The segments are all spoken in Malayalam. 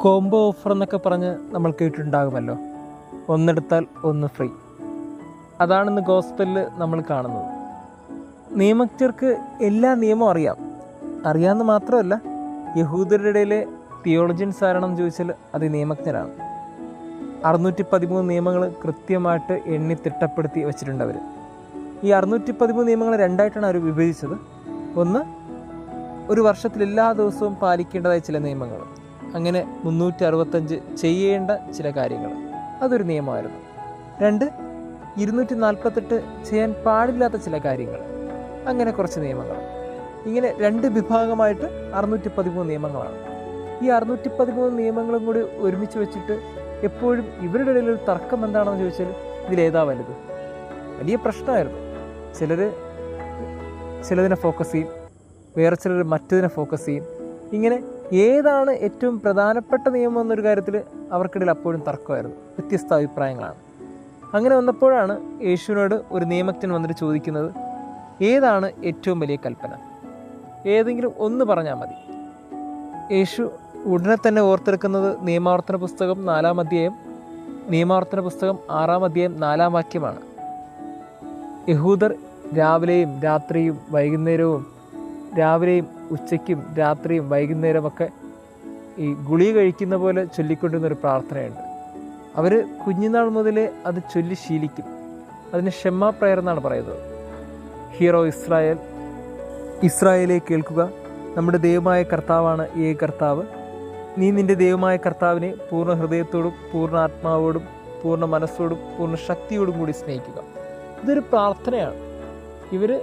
കോംബോ ഓഫർ എന്നൊക്കെ പറഞ്ഞ് നമ്മൾ കേട്ടിട്ടുണ്ടാകുമല്ലോ. ഒന്നെടുത്താൽ ഒന്ന് ഫ്രീ അതാണെന്ന് ഗോസ്പെല്ല് നമ്മൾ കാണുന്നത്. നിയമജ്ഞർക്ക് എല്ലാ നിയമവും അറിയാം. അറിയാമെന്ന് മാത്രമല്ല യഹൂദരുടെ ഇടയിലെ തിയോളജിൻസ് ആരണം ചോദിച്ചാൽ അത് നിയമജ്ഞരാണ്. അറുന്നൂറ്റി പതിമൂന്ന് നിയമങ്ങൾ കൃത്യമായിട്ട് എണ്ണി തിട്ടപ്പെടുത്തി വെച്ചിട്ടുണ്ട് അവർ ഈ അറുന്നൂറ്റി പതിമൂന്ന് നിയമങ്ങൾ രണ്ടായിട്ടാണ് അവർ വിഭജിച്ചത്. ഒന്ന് ഒരു വർഷത്തിൽ എല്ലാ ദിവസവും പാലിക്കേണ്ടതായ ചില നിയമങ്ങൾ. അങ്ങനെ മുന്നൂറ്റി അറുപത്തഞ്ച് ചെയ്യേണ്ട ചില കാര്യങ്ങൾ. അതൊരു നിയമമായിരുന്നു. രണ്ട് ഇരുന്നൂറ്റി നാൽപ്പത്തെട്ട് ചെയ്യാൻ പാടില്ലാത്ത ചില കാര്യങ്ങൾ. അങ്ങനെ കുറച്ച് നിയമങ്ങൾ. ഇങ്ങനെ രണ്ട് വിഭാഗമായിട്ട് അറുന്നൂറ്റി പതിമൂന്ന് നിയമങ്ങളാണ്. ഈ അറുന്നൂറ്റി പതിമൂന്ന് നിയമങ്ങളും കൂടി ഒരുമിച്ച് വെച്ചിട്ട് എപ്പോഴും ഇവരുടെ ഇടയിൽ ഒരു തർക്കം എന്താണെന്ന് ചോദിച്ചാൽ ഇതിലേതാ വലുത്? വലിയ പ്രശ്നമായിരുന്നു. ചിലർ ചിലതിനെ ഫോക്കസ് ചെയ്യും. വേറെ ചിലർ മറ്റതിനെ ഫോക്കസ് ചെയ്യും. ഇങ്ങനെ ഏതാണ് ഏറ്റവും പ്രധാനപ്പെട്ട നിയമം എന്നൊരു കാര്യത്തിൽ അവർക്കിടയിൽ അപ്പോഴും തർക്കമായിരുന്നു. വ്യത്യസ്ത അഭിപ്രായങ്ങളാണ്. അങ്ങനെ വന്നപ്പോഴാണ് യേശുവിനോട് ഒരു നിയമജ്ഞൻ വന്നിട്ട് ചോദിക്കുന്നത് ഏതാണ് ഏറ്റവും വലിയ കൽപ്പന? ഏതെങ്കിലും ഒന്ന് പറഞ്ഞാൽ മതി. യേശു ഉടനെ തന്നെ ഓർത്തെടുക്കുന്നത് നിയമാവർത്തന പുസ്തകം നാലാം അധ്യായം നിയമാവർത്തന പുസ്തകം ആറാം അധ്യായം നാലാം വാക്യമാണ്. യഹൂദർ രാവിലെയും രാത്രിയും വൈകുന്നേരവും രാവിലെയും ഉച്ചയ്ക്കും രാത്രിയും വൈകുന്നേരമൊക്കെ ഈ ഗുളി കഴിക്കുന്ന പോലെ ചൊല്ലിക്കൊണ്ടിരുന്ന ഒരു പ്രാർത്ഥനയുണ്ട്. അവർ കുഞ്ഞുനാൾ മുതലേ അത് ചൊല്ലി ശീലിക്കും. അതിന് ഷെമ്മ പ്രയർ എന്നാണ് പറയുന്നത്. ഹീറോ ഇസ്രായേൽ ഇസ്രായേലെ കേൾക്കുക. നമ്മുടെ ദൈവമായ കർത്താവാണ് ഏ കർത്താവ്. നീ നിന്റെ ദൈവമായ കർത്താവിനെ പൂർണ ഹൃദയത്തോടും പൂർണ ആത്മാവോടും പൂർണ മനസ്സോടും പൂർണ ശക്തിയോടും കൂടി സ്നേഹിക്കുക. ഇതൊരു പ്രാർത്ഥനയാണ്. ഇവർ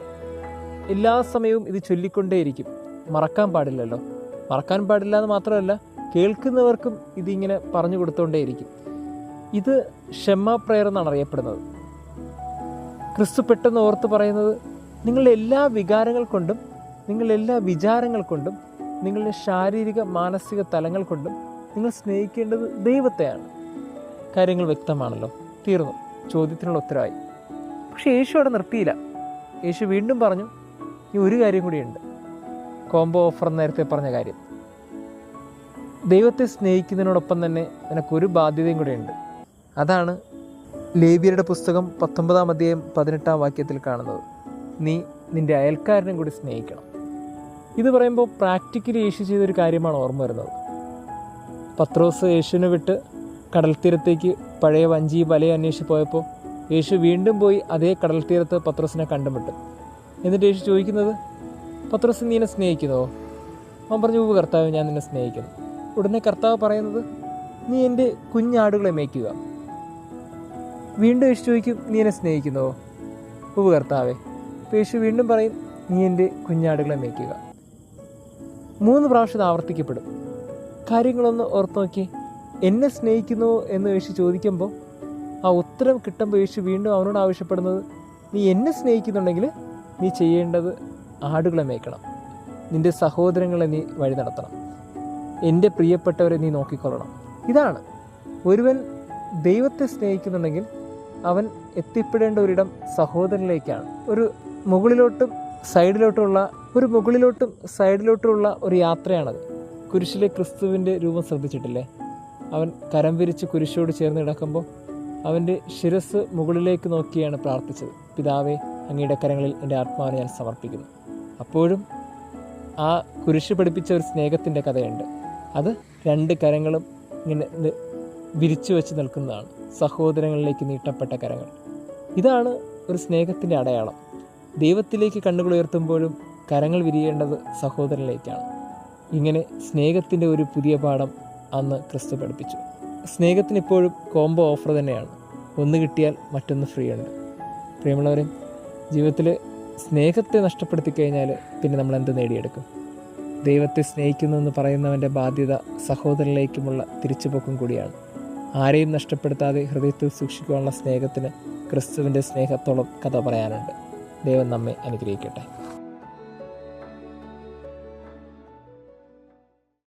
എല്ലാ സമയവും ഇത് ചൊല്ലിക്കൊണ്ടേയിരിക്കും. മറക്കാൻ പാടില്ലല്ലോ. മറക്കാൻ പാടില്ല എന്ന് മാത്രമല്ല കേൾക്കുന്നവർക്കും ഇതിങ്ങനെ പറഞ്ഞു കൊടുത്തുകൊണ്ടേയിരിക്കും ഇത് ഷെമ്മ പ്രയർ എന്നാണ് അറിയപ്പെടുന്നത്. ക്രിസ്തു പെട്ടെന്ന് ഓർത്ത് പറയുന്നത് നിങ്ങളുടെ എല്ലാ വികാരങ്ങൾ കൊണ്ടും നിങ്ങളുടെ എല്ലാ വിചാരങ്ങൾ കൊണ്ടും നിങ്ങളുടെ ശാരീരിക മാനസിക തലങ്ങൾ കൊണ്ടും നിങ്ങൾ സ്നേഹിക്കേണ്ടത് ദൈവത്തെയാണ്. കാര്യങ്ങൾ വ്യക്തമാണല്ലോ. തീർന്നു. ചോദ്യത്തിനുള്ള ഉത്തരവായി. പക്ഷേ യേശു അവിടെ നിർത്തിയില്ല. യേശു വീണ്ടും പറഞ്ഞു ഈ ഒരു കാര്യം കൂടിയുണ്ട് കോംബോ ഓഫർ നേരത്തെ പറഞ്ഞ കാര്യം. ദൈവത്തെ സ്നേഹിക്കുന്നതിനോടൊപ്പം തന്നെ നിനക്കൊരു ബാധ്യതയും കൂടെയുണ്ട് അതാണ് ലേബിയരുടെ പുസ്തകം പത്തൊമ്പതാം അധ്യായം പതിനെട്ടാം വാക്യത്തിൽ കാണുന്നത്. നീ നിന്റെ അയൽക്കാരനും കൂടി സ്നേഹിക്കണം. ഇത് പറയുമ്പോൾ പ്രാക്ടിക്കലി യേശു ചെയ്തൊരു കാര്യമാണ് ഓർമ്മ വരുന്നത്. പത്രോസ് യേശുവിനെ വിട്ട് കടൽ തീരത്തേക്ക് പഴയ വഞ്ചി വലയെ അന്വേഷിച്ച് പോയപ്പോൾ യേശു വീണ്ടും പോയി അതേ കടൽ തീരത്ത് പത്രോസിനെ കണ്ടുമുട്ടും. എന്നിട്ട് യേശു ചോദിക്കുന്നത് പത്രോസ് നീ എന്നെ സ്നേഹിക്കുന്നുവോ അവൻ പറഞ്ഞു "ഉവ്വ് കർത്താവ് ഞാൻ നിന്നെ സ്നേഹിക്കുന്നു. ഉടനെ കർത്താവ് പറയുന്നത് നീ എന്റെ കുഞ്ഞാടുകളെ മേയ്ക്കുക. വീണ്ടും യേശു ചോദിക്കും നീ എന്നെ സ്നേഹിക്കുന്നുവോ ഉവ്വ് കർത്താവേ. യേശു വീണ്ടും പറയും നീ എന്റെ കുഞ്ഞാടുകളെ മേയ്ക്കുക. മൂന്ന് പ്രാവശ്യം ആവർത്തിക്കപ്പെടും. കാര്യങ്ങളൊന്ന് ഓർത്ത് നോക്കി എന്നെ സ്നേഹിക്കുന്നു? എന്ന് യേശു ചോദിക്കുമ്പോൾ ആ ഉത്തരം കിട്ടുമ്പോൾ യേശു വീണ്ടും അവനോട് ആവശ്യപ്പെടുന്നത് നീ എന്നെ സ്നേഹിക്കുന്നുണ്ടെങ്കിൽ നീ ചെയ്യേണ്ടത് ആടുകളെ മേയ്ക്കണം. നിന്റെ സഹോദരങ്ങളെ നീ വഴി നടത്തണം. എന്റെ പ്രിയപ്പെട്ടവരെ നീ നോക്കിക്കൊള്ളണം. ഇതാണ്. ഒരുവൻ ദൈവത്തെ സ്നേഹിക്കുന്നുണ്ടെങ്കിൽ അവൻ എത്തിപ്പെടേണ്ട ഒരിടം സഹോദരനിലേക്കാണ്. ഒരു മുകളിലോട്ടും സൈഡിലോട്ടുമുള്ള ഒരു മുകളിലോട്ടും സൈഡിലോട്ടുമുള്ള ഒരു യാത്രയാണത്. കുരിശിലെ ക്രിസ്തുവിന്റെ രൂപം ശ്രദ്ധിച്ചിട്ടില്ലേ? അവൻ കരം വിരിച്ച് കുരിശോട് ചേർന്ന് കിടക്കുമ്പോൾ അവന്റെ ശിരസ് മുകളിലേക്ക് നോക്കിയാണ് പ്രാർത്ഥിച്ചത്. പിതാവേ അങ്ങയുടെ കരങ്ങളിൽ എന്റെ ആത്മാവിനെ ഞാൻ സമർപ്പിക്കുന്നു. അപ്പോഴും ആ കുരിശ് പഠിപ്പിച്ച ഒരു സ്നേഹത്തിന്റെ കഥയുണ്ട്. അത് രണ്ട് കരങ്ങളും ഇങ്ങനെ വിരിച്ചു വെച്ച് നിൽക്കുന്നതാണ്. സഹോദരങ്ങളിലേക്ക് നീട്ടപ്പെട്ട കരങ്ങൾ. ഇതാണ് ഒരു സ്നേഹത്തിന്റെ അടയാളം. ദൈവത്തിലേക്ക് കണ്ണുകൾ ഉയർത്തുമ്പോഴും കരങ്ങൾ വിരിയേണ്ടത് സഹോദരനിലേക്കാണ്. ഇങ്ങനെ സ്നേഹത്തിന്റെ ഒരു പുതിയ പാഠം അന്ന് ക്രിസ്തു പഠിപ്പിച്ചു. സ്നേഹത്തിന് ഇപ്പോഴും കോംബോ ഓഫർ തന്നെയാണ്. ഒന്ന് കിട്ടിയാൽ മറ്റൊന്ന് ഫ്രീ ഉണ്ട്. പ്രിയമുള്ളവരെ ജീവിതത്തിൽ സ്നേഹത്തെ നഷ്ടപ്പെടുത്തി കഴിഞ്ഞാൽ പിന്നെ നമ്മൾ എന്ത് നേടിയെടുക്കും? ദൈവത്തെ സ്നേഹിക്കുന്നു എന്ന് പറയുന്നവന്റെ ബാധ്യത സഹോദരനിലേക്കുമുള്ള തിരിച്ചുപോക്കും കൂടിയാണ്. ആരെയും നഷ്ടപ്പെടുത്താതെ ഹൃദയത്തിൽ സൂക്ഷിക്കുവാനുള്ള സ്നേഹത്തിന് ക്രിസ്തുവിന്റെ സ്നേഹത്തോളം കഥ പറയാനുണ്ട്. ദൈവം നമ്മെ അനുഗ്രഹിക്കട്ടെ.